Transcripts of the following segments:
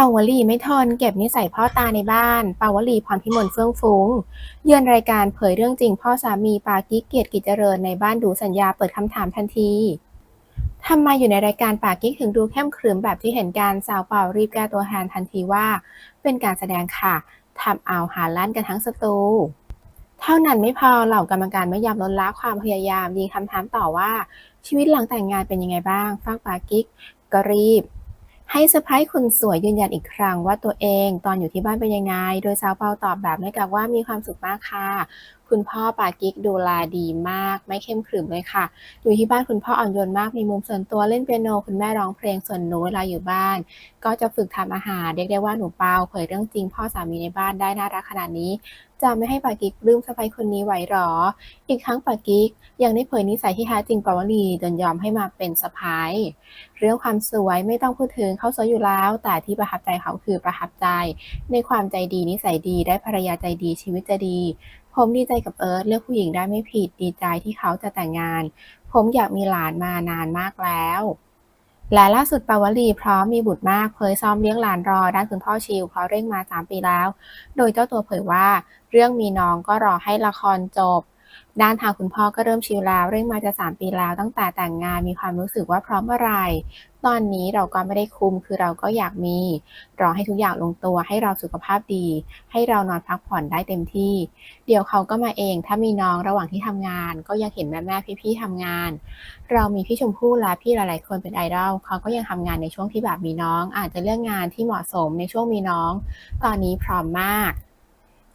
าวลีไม่ทนเก็บนิสัยพ่อตาในบ้าน ปาวลีพรพิมลเฟื่องฟุ้ง เยือนรายการเผยเรื่องจริงพ่อสามีปากิ๊กเกียรติกิจเจริญในบ้านดูสัญญาเปิดคำถามทันทีทำไมอยู่ในรายการปากิ๊กถึงดูเข้มขรึมแบบที่เห็นการสาวเป่ารีบแก้ตัวแทนทันทีว่า เป็นการแสดงค่ะทำเอาหาลั่นกันทั้งสตูเท่านั้นไม่พอเหล่ากรรมการไม่ยอมลดละความพยายามยิงคำถามต่อว่า ชีวิตหลังแต่งงานเป็นยังไงบ้างฟังปากิ๊กก็รีบ ให้เซอร์ไพรส์คนสวยยืนยันอีกครั้งว่าตัวเองตอนอยู่ที่บ้านเป็นยังไง โดยสาวเปาตอบแบบไม่กักว่ามีความสุขมากค่ะ คุณพ่อปากิ๊กดูแลดีมาก ไม่เข้มขรึมเลยค่ะ อยู่ที่บ้านคุณพ่ออ่อนโยนมากมีมุมส่วนตัวเล่นเปียโน คุณแม่ร้องเพลงส่วนหนูเวลาอยู่บ้าน ก็จะฝึกทำอาหารเรียกได้ว่าหนูเปาเผยเรื่องจริง พ่อสามีในบ้านได้น่ารักขนาดนี้จะไม่ให้ปากิ๊กปลื้มสะใภ้คนนี้ไหวหรอ อีกทั้งปากิ๊กยังได้เผยนิสัยที่แท้จริงปาวลีจนยอมให้มาเป็นสะพ้ายเรื่องความสวยไม่ต้องพูดถึงเขาสวยอยู่แล้ว แต่ที่ประทับใจเขาคือประทับใจ ในความใจดีนิสัยดีได้ภรรยาใจดีชีวิตจะดี ผมดีใจกับเอิร์ธเลือกผู้หญิงได้ไม่ผิดดีใจที่เขาจะแต่งงาน ผมอยากมีหลานมานานมากแล้ว และล่าสุดปาวลีพร้อมมีบุตรมากเผยซ้อมเลี้ยงหลานรอด้านคุณพ่อชิวเพราะเร่งมา 3 ปีแล้ว โดยเจ้าตัวเผยว่า เรื่องมีน้องก็รอให้ละครจบ ด้านทางคุณพ่อก็เริ่มชิลแล้วเร่งมาจะ3ปีแล้วตั้งแต่แต่งงานมีความรู้สึกว่าพร้อมเมื่อไรตอนนี้เราก็ไม่ได้คุมคือเราก็อยากมีรอให้ทุกอย่างลงตัวให้เราสุขภาพดี ให้เรานอนพักผ่อนได้เต็มที่ เดี๋ยวเขาก็มาเองถ้ามีน้องระหว่างที่ทำงาน ก็ยังเห็นแม่แม่พี่ๆทำงาน เรามีพี่ชมพู่และพี่หลายๆคนเป็นไอดอลเขาก็ยังทำงานในช่วงที่แบบมีน้อง อาจจะเลือกงานที่เหมาะสมในช่วงมีน้อง ตอนนี้พร้อมมาก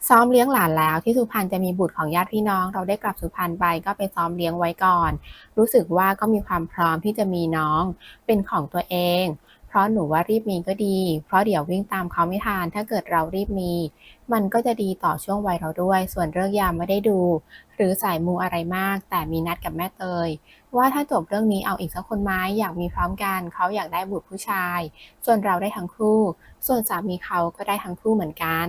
ซ้อมเลี้ยงหลานแล้วที่สุพรรณจะมีบุตรของญาติพี่น้อง เราได้กลับสุพรรณไปก็ไปซ้อมเลี้ยงไว้ก่อน รู้สึกว่าก็มีความพร้อมที่จะมีน้องเป็นของตัวเอง เพราะหนูว่ารีบมีก็ดี เพราะเดี๋ยววิ่งตามเขาไม่ทันถ้าเกิดเรารีบมี มันก็จะดีต่อช่วงวัยเราด้วย ส่วนเรื่องยามไม่ได้ดู หรือสายมูอะไรมาก แต่มีนัดกับแม่เตยว่าถ้าจบเรื่องนี้เอาอีกสักคนไหมอยากมีพร้อมกันเขาอยากได้บุตรผู้ชาย ส่วนเราได้ทั้งคู่ ส่วนสามีเขาก็ได้ทั้งคู่เหมือนกัน